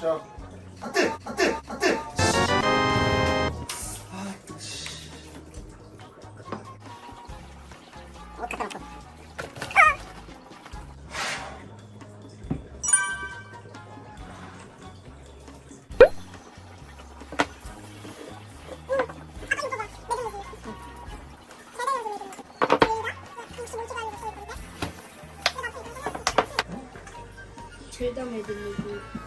자, 아뜨, 아뜨, 아뜨. 젤다 메들리고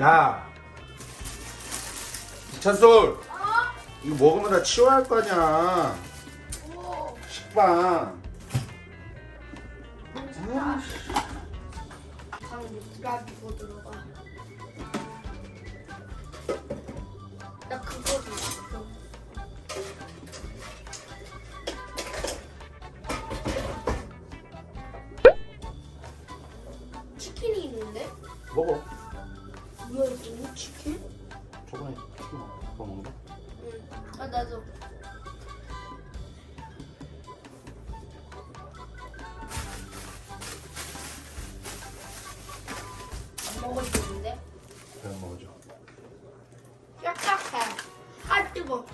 야, 이찬솔, 이거 먹으면 다 치워야 할 거 아니야. 식빵. 방금 누가 두고 들어가 Your top hat. Hard to go.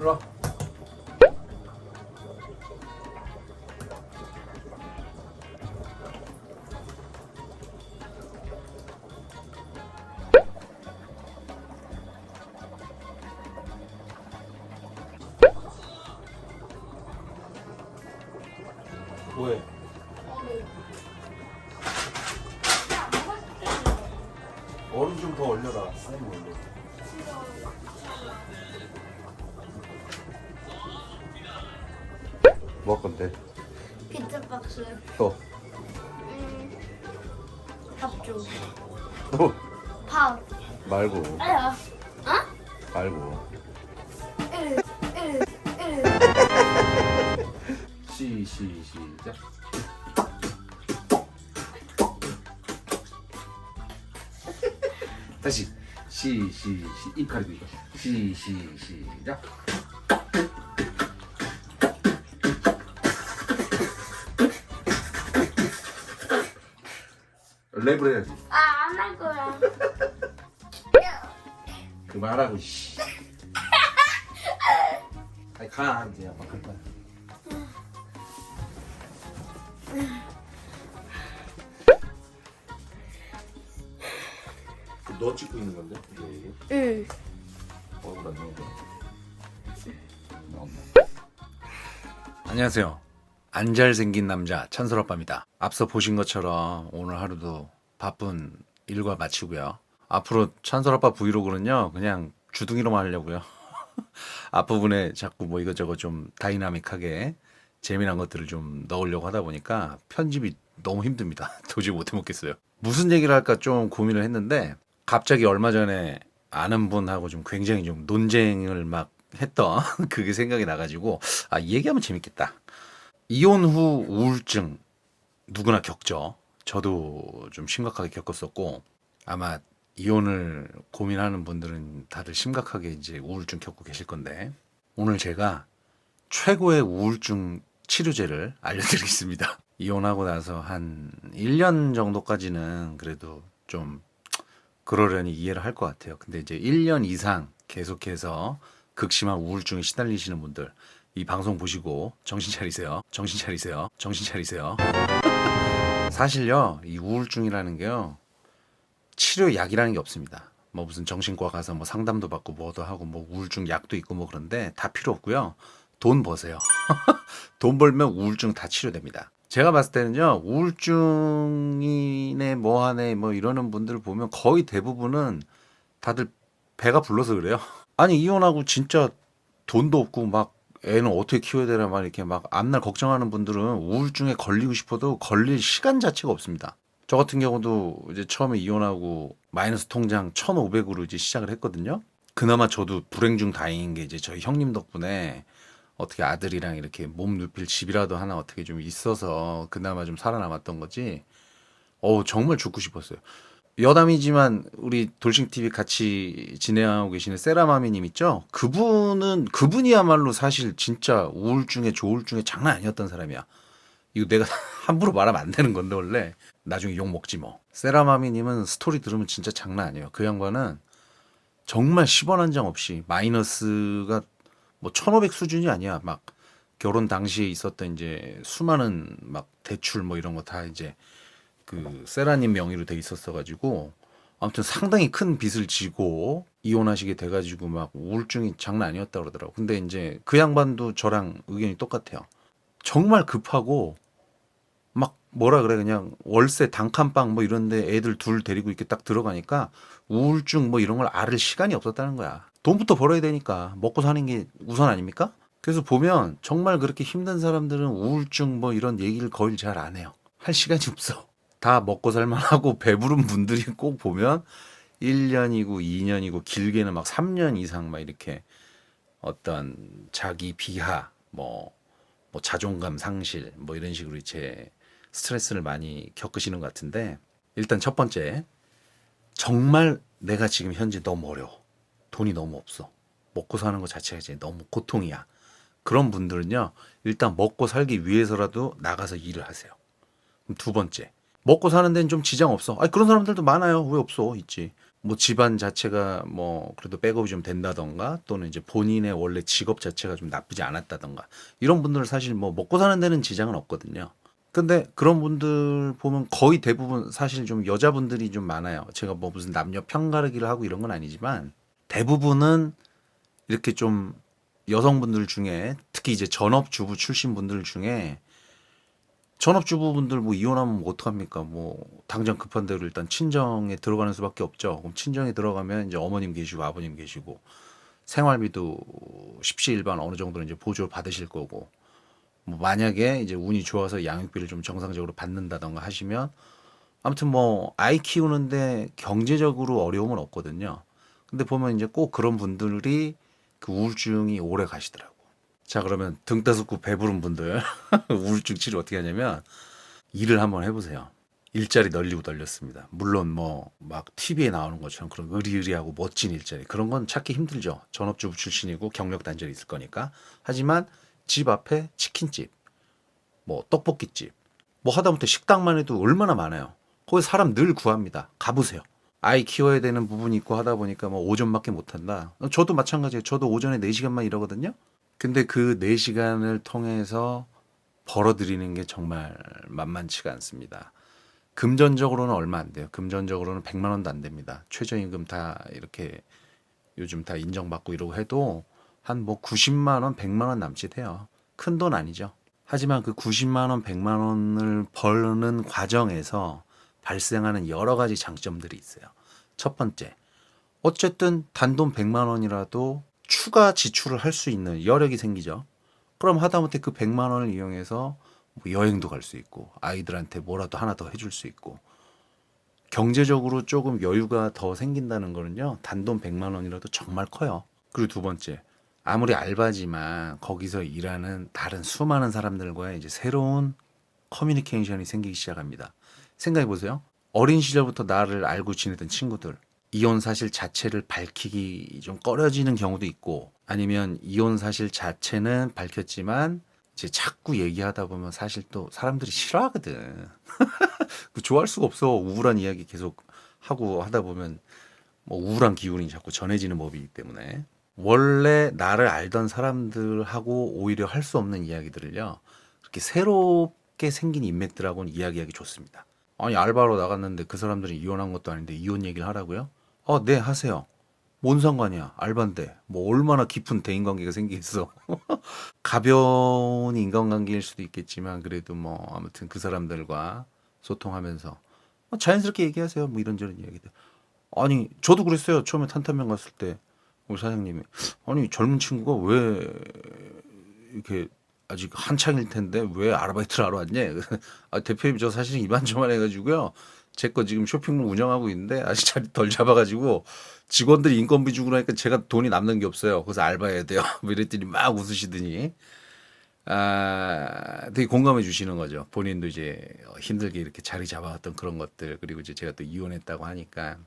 일로 와. 뭐해? 얼음 좀 더 올려라. 뭐 올려. 뭐 할 건데? 피자 박스. 또. 음. 밥 줘. 또 밥. 말고 아야. 어? 말고. 으, 으, 으. 시, 시, 시작. 다시. 시, 시, 시. 입 가리고 이거. 시, 시, 시작. 랩을 해야지. 아, 안 할 거야. 그만하고, 씨. 아니, 가, 이제. 아빠 갈 거야. 너 찍고 있는 건데? 이게 응. 얼굴 안? 나온다. 안녕하세요. 안 잘생긴 남자 찬솔아빠입니다. 앞서 보신 것처럼 오늘 하루도 바쁜 일과 마치고요. 앞으로 찬솔아빠 브이로그는요, 그냥 주둥이로만 하려고요. 앞부분에 자꾸 뭐 이것저것 좀 다이나믹하게 재미난 것들을 좀 넣으려고 하다 보니까 편집이 너무 힘듭니다. 도저히 못 해 먹겠어요. 무슨 얘기를 할까 좀 고민을 했는데 갑자기 얼마 전에 아는 분하고 좀 굉장히 좀 논쟁을 막 했던 그게 생각이 나가지고 아, 이 얘기하면 재밌겠다. 이혼 후 우울증 누구나 겪죠. 저도 좀 심각하게 겪었었고 아마 이혼을 고민하는 분들은 다들 심각하게 이제 우울증 겪고 계실 건데 오늘 제가 최고의 우울증 치료제를 알려드리겠습니다. 이혼하고 나서 한 1년 정도까지는 그래도 좀 그러려니 이해를 할 것 같아요. 근데 이제 1년 이상 계속해서 극심한 우울증에 시달리시는 분들 이 방송 보시고 정신 차리세요. 정신 차리세요. 정신 차리세요. 사실요, 이 우울증이라는 게요, 치료 약이라는 게 없습니다. 뭐 무슨 정신과 가서 뭐 상담도 받고 뭐도 하고 뭐 우울증 약도 있고 뭐 그런데 다 필요 없고요. 돈 버세요. 돈 벌면 우울증 다 치료됩니다. 제가 봤을 때는요, 우울증이네 뭐하네 뭐 이러는 분들 보면 거의 대부분은 다들 배가 불러서 그래요. 아니 이혼하고 진짜 돈도 없고 막 애는 어떻게 키워야 되나 막 이렇게 막 앞날 걱정하는 분들은 우울증에 걸리고 싶어도 걸릴 시간 자체가 없습니다. 저 같은 경우도 이제 처음에 이혼하고 마이너스 통장 1,500으로 이제 시작을 했거든요. 그나마 저도 불행 중 다행인 게 이제 저희 형님 덕분에 어떻게 아들이랑 이렇게 몸 눕힐 집이라도 하나 어떻게 좀 있어서 그나마 좀 살아남았던 거지. 어우, 정말 죽고 싶었어요. 여담이지만 우리 돌싱 TV 같이 진행하고 계시는 세라마미님 있죠? 그분은 그분이야말로 사실 진짜 우울증에 조울증에 장난 아니었던 사람이야. 이거 내가 함부로 말하면 안 되는 건데 원래 나중에 욕 먹지 뭐. 세라마미님은 스토리 들으면 진짜 장난 아니에요. 그 양반은 정말 10원 한 장 없이 마이너스가 뭐 1500 수준이 아니야. 막 결혼 당시에 있었던 이제 수많은 막 대출 뭐 이런 거 다 이제 그 세라님 명의로 돼 있었어 가지고 아무튼 상당히 큰 빚을 지고 이혼하시게 돼 가지고 막 우울증이 장난 아니었다 그러더라고. 근데 이제 그 양반도 저랑 의견이 똑같아요. 정말 급하고 막 뭐라 그래 그냥 월세 단칸방 뭐 이런데 애들 둘 데리고 이렇게 딱 들어가니까 우울증 뭐 이런 걸 앓을 시간이 없었다는 거야. 돈부터 벌어야 되니까 먹고 사는 게 우선 아닙니까? 그래서 보면 정말 그렇게 힘든 사람들은 우울증 뭐 이런 얘기를 거의 잘 안 해요. 할 시간이 없어. 다 먹고 살만하고 배부른 분들이 꼭 보면 1년이고 2년이고 길게는 막 3년 이상 막 이렇게 어떤 자기 비하 뭐, 뭐 자존감 상실 뭐 이런 식으로 이제 스트레스를 많이 겪으시는 것 같은데 일단 첫 번째 정말 내가 지금 현재 너무 어려워. 돈이 너무 없어. 먹고 사는 것 자체가 이제 너무 고통이야. 그런 분들은요 일단 먹고 살기 위해서라도 나가서 일을 하세요. 두 번째 먹고 사는 데는 좀 지장 없어. 아 그런 사람들도 많아요. 왜 없어? 있지. 뭐 집안 자체가 뭐 그래도 백업이 좀 된다던가 또는 이제 본인의 원래 직업 자체가 좀 나쁘지 않았다던가. 이런 분들은 사실 뭐 먹고 사는 데는 지장은 없거든요. 근데 그런 분들 보면 거의 대부분 사실 좀 여자분들이 좀 많아요. 제가 뭐 무슨 남녀 편가르기를 하고 이런 건 아니지만 대부분은 이렇게 좀 여성분들 중에 특히 이제 전업주부 출신 분들 중에 전업주부분들 뭐 이혼하면 뭐 어떡합니까? 뭐 당장 급한 대로 일단 친정에 들어가는 수밖에 없죠. 그럼 친정에 들어가면 이제 어머님 계시고 아버님 계시고 생활비도 십시일반 어느 정도는 이제 보조를 받으실 거고 뭐 만약에 이제 운이 좋아서 양육비를 좀 정상적으로 받는다던가 하시면 아무튼 뭐 아이 키우는데 경제적으로 어려움은 없거든요. 근데 보면 이제 꼭 그런 분들이 그 우울증이 오래 가시더라고. 자 그러면 등 따숩고 배부른 분들 우울증 치료 어떻게 하냐면 일을 한번 해보세요. 일자리 널리고 널렸습니다. 물론 뭐 막 TV에 나오는 것처럼 그런 의리의리하고 멋진 일자리 그런 건 찾기 힘들죠. 전업주부 출신이고 경력 단절이 있을 거니까. 하지만 집 앞에 치킨집, 뭐 떡볶이집, 뭐 하다못해 식당만 해도 얼마나 많아요. 거기 사람 늘 구합니다. 가보세요. 아이 키워야 되는 부분이 있고 하다 보니까 뭐 오전밖에 못 한다. 저도 마찬가지예요. 저도 오전에 4시간만 일하거든요. 근데 그 4시간을 통해서 벌어들이는 게 정말 만만치가 않습니다. 금전적으로는 얼마 안 돼요. 금전적으로는 100만 원도 안 됩니다. 최저임금 다 이렇게 요즘 다 인정받고 이러고 해도 한 뭐 90만 원, 100만 원 남짓해요. 큰 돈 아니죠. 하지만 그 90만 원, 100만 원을 버는 과정에서 발생하는 여러 가지 장점들이 있어요. 첫 번째, 어쨌든 단돈 100만 원이라도 추가 지출을 할 수 있는 여력이 생기죠. 그럼 하다못해 그 100만 원을 이용해서 뭐 여행도 갈 수 있고 아이들한테 뭐라도 하나 더 해줄 수 있고 경제적으로 조금 여유가 더 생긴다는 거는요 단돈 100만 원이라도 정말 커요. 그리고 두 번째 아무리 알바지만 거기서 일하는 다른 수많은 사람들과의 이제 새로운 커뮤니케이션이 생기기 시작합니다. 생각해 보세요. 어린 시절부터 나를 알고 지내던 친구들 이혼 사실 자체를 밝히기 좀 꺼려지는 경우도 있고 아니면 이혼 사실 자체는 밝혔지만 이제 자꾸 얘기하다 보면 사실 또 사람들이 싫어하거든. 그 좋아할 수가 없어. 우울한 이야기 계속 하고 하다 보면 뭐 우울한 기운이 자꾸 전해지는 법이기 때문에 원래 나를 알던 사람들하고 오히려 할 수 없는 이야기들을요. 그렇게 새롭게 생긴 인맥들하고는 이야기하기 좋습니다. 아니 알바로 나갔는데 그 사람들이 이혼한 것도 아닌데 이혼 얘기를 하라고요? 어, 네 하세요. 뭔 상관이야? 알바인데 뭐 얼마나 깊은 대인관계가 생기겠어? 가벼운 인간관계일 수도 있겠지만 그래도 뭐 아무튼 그 사람들과 소통하면서 어, 자연스럽게 얘기하세요. 뭐 이런저런 이야기들. 아니 저도 그랬어요. 처음에 탄탄면 갔을 때 우리 사장님이 아니 젊은 친구가 왜 이렇게 아직 한창일 텐데 왜 아르바이트를 하러 왔냐? 아, 대표님 저 사실 이만저만 해가지고요. 제 거 지금 쇼핑몰 운영하고 있는데 아직 자리 덜 잡아가지고 직원들이 인건비 주고 나니까 제가 돈이 남는 게 없어요. 그래서 알바해야 돼요. 뭐 이랬더니 막 웃으시더니 아, 되게 공감해 주시는 거죠. 본인도 이제 힘들게 이렇게 자리 잡아왔던 그런 것들 그리고 이제 제가 또 이혼했다고 하니까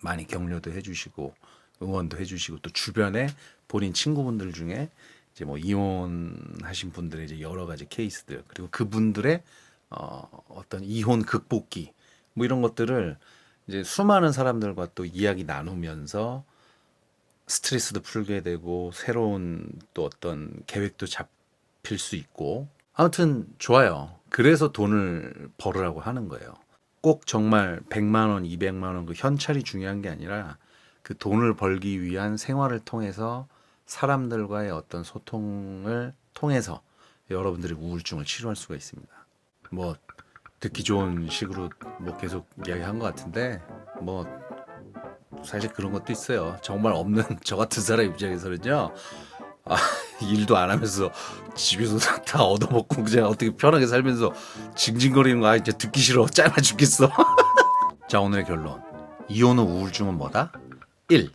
많이 격려도 해주시고 응원도 해주시고 또 주변에 본인 친구분들 중에 이제 뭐 이혼하신 분들의 이제 여러 가지 케이스들 그리고 그분들의 어, 어떤 이혼 극복기 뭐 이런 것들을 이제 수많은 사람들과 또 이야기 나누면서 스트레스도 풀게 되고 새로운 또 어떤 계획도 잡힐 수 있고 아무튼 좋아요. 그래서 돈을 벌으라고 하는 거예요. 꼭 정말 100만 원, 200만 원 그 현찰이 중요한 게 아니라 그 돈을 벌기 위한 생활을 통해서 사람들과의 어떤 소통을 통해서 여러분들의 우울증을 치료할 수가 있습니다. 뭐 듣기 좋은 식으로 뭐 계속 이야기한 것 같은데 뭐 사실 그런 것도 있어요. 정말 없는 저 같은 사람 입장에서는요. 아, 일도 안 하면서 집에서 다 얻어먹고 그냥 어떻게 편하게 살면서 징징거리는 거 아, 이제 듣기 싫어. 짧아 죽겠어. 자 오늘의 결론. 이혼 후 우울증은 뭐다? 1.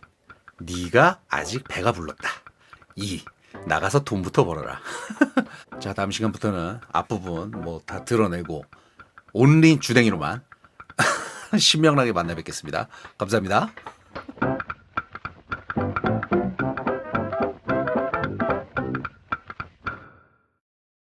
네가 아직 배가 불렀다. 2. 나가서 돈부터 벌어라. 자 다음 시간부터는 앞부분 뭐 다 드러내고 온리 주댕이로만 신명나게 만나 뵙겠습니다. 감사합니다.